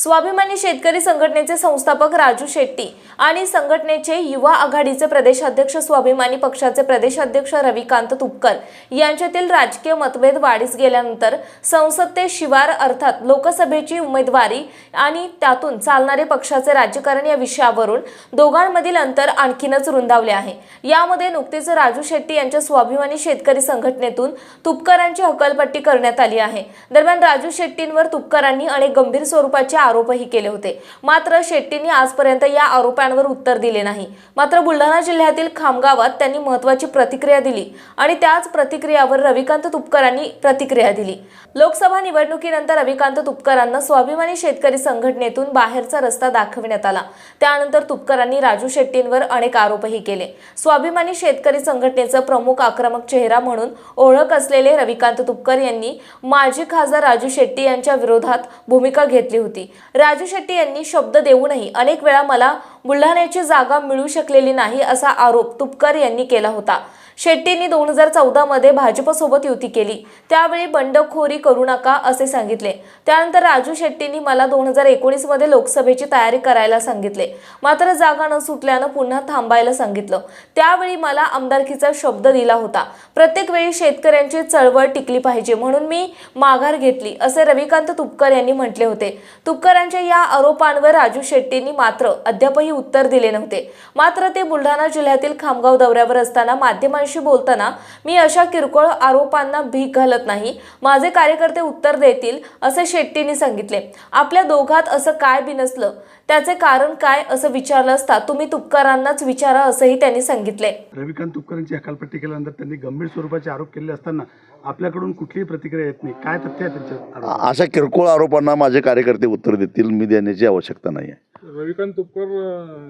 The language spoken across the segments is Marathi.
स्वाभिमानी शेतकरी संघटनेचे संस्थापक राजू शेट्टी आणि संघटनेचे युवा आघाडीचे प्रदेशाध्यक्ष स्वाभिमानी पक्षाचे प्रदेशाध्यक्ष रविकांत तुपकर यांच्यातील राजकीय मतभेद वाढीस गेल्यानंतर संसद ते शिवार अर्थात लोकसभेची उमेदवारी आणि त्यातून चालणारे पक्षाचे राजकारण या विषयावरून दोघांमधील अंतर आणखीनच रुंदावले आहे. यामध्ये नुकतेच राजू शेट्टी यांच्या स्वाभिमानी शेतकरी संघटनेतून तुपकरांची हकलपट्टी करण्यात आली आहे. दरम्यान राजू शेट्टींवर तुपकरांनी अनेक गंभीर स्वरूपाचे आरोपही केले होते. मात्र शेट्टींनी आजपर्यंत या आरोपांवर उत्तर दिले नाही. मात्र बुलढाणा जिल्ह्यातील खामगावात त्यांनी महत्वाची प्रतिक्रिया दिली आणि त्याच प्रतिक्रियावर रविकांत तुपकरांनी प्रतिक्रिया दिली. लोकसभा निवडणुकीनंतर रविकांत तुपकरांना स्वाभिमानी शेतकरी संघटनेतून बाहेरचा रस्ता दाखविण्यात आला. त्यानंतर तुपकरांनी राजू शेट्टींवर अनेक आरोपही केले. स्वाभिमानी शेतकरी संघटनेचा प्रमुख आक्रमक चेहरा म्हणून ओळख असलेले रविकांत तुपकर यांनी माजी खासदार राजू शेट्टी यांच्या विरोधात भूमिका घेतली होती. राजू शेट्टी यांनी शब्द देऊनही अनेक वेळा मला बुलढाण्याची जागा मिळू शकलेली नाही असा आरोप तुपकर यांनी केला होता. शेट्टींनी दोन हजार चौदामध्ये भाजपसोबत युती केली. त्यावेळी बंडखोरी करू नका असे सांगितले. त्यानंतर राजू शेट्टींनी मला दोन हजार एकोणीसमध्ये लोकसभेची तयारी करायला सांगितले. मात्र जागा न सुटल्यानं पुन्हा थांबायला सांगितलं. त्यावेळी मला आमदारकीचा शब्द दिला होता. प्रत्येक वेळी शेतकऱ्यांची चळवळ टिकली पाहिजे म्हणून मी माघार घेतली असे रविकांत तुपकर यांनी म्हटले होते. तुपकरांच्या या आरोपांवर राजू शेट्टींनी मात्र अद्यापही उत्तर दिले नव्हते. मात्र ते बुलढाणा जिल्ह्यातील खामगाव दौऱ्यावर असताना माध्यमांशी बोलताना मी अशा किरकोळ आरोपांना भीक घालत नाही. माझे कार्यकर्ते उत्तर देतील असे शेट्टींनी सांगितले. आपल्या दोघात असं काय बिनसलं त्याचे कारण काय असं विचारलं असता तुम्ही तुपकरांनाच विचारा असंही त्यांनी सांगितले. रविकांत तुपकरांची हकालपट्टी केल्यानंतर त्यांनी गंभीर स्वरूपाचे आरोप केले असताना आपल्याकडून कुठलीही प्रतिक्रिया येत नाही. काय तथ्य आहे त्यांच्या? अशा किरकोळ आरोपांना माझे कार्यकर्ते उत्तर देतील मी देण्याची आवश्यकता नाही आहे. रविकांत तुपकर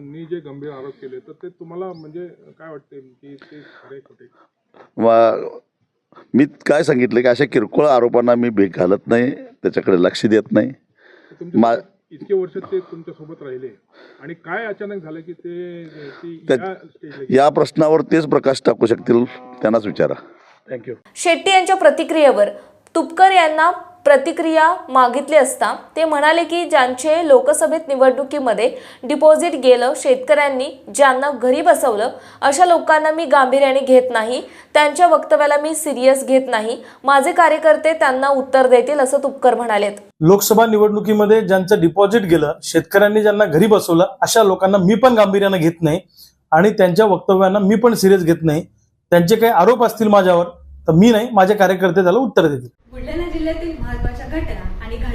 नी जे गंभीर आरोप केले तर ते तुम्हाला म्हणजे काय वाटते की ते खरे खोटे? वा- मी काय सांगितलं की अशा किरकोळ आरोपांना मी भेग घालत नाही त्याच्याकडे लक्ष देत नाही. मा- इतके वर्ष ते तुमच्यासोबत राहिले आणि काय अचानक झालं की ते? या प्रश्नावर तेच प्रकाश टाकू शकतील त्यांनाच विचारा. थँक्यू शेट्टी यांच्या प्रतिक्रियेवर तुपकर यांना प्रतिक्रिया मागितली असता ते म्हणाले की ज्यांचे लोकसभेत निवडणुकीमध्ये डिपॉझिट गेलं शेतकऱ्यांनी ज्यांना घरी बसवलं अशा लोकांना मी गांभीर्याने घेत नाही. त्यांच्या वक्तव्याला मी सिरियस घेत नाही. माझे कार्यकर्ते त्यांना उत्तर देतील असं तुपकर म्हणालेत. लोकसभा निवडणुकीमध्ये ज्यांचं डिपॉझिट गेलं शेतकऱ्यांनी ज्यांना घरी बसवलं अशा लोकांना मी पण गांभीर्यानं घेत नाही आणि त्यांच्या वक्तव्यांना मी पण सिरियस घेत नाही. त्यांचे काही आरोप असतील माझ्यावर तर मी नाही माझे कार्यकर्ते त्याला उत्तर देतील बुलढाणा जिल्ह्यातील महत्त्वाच्या घटना आणि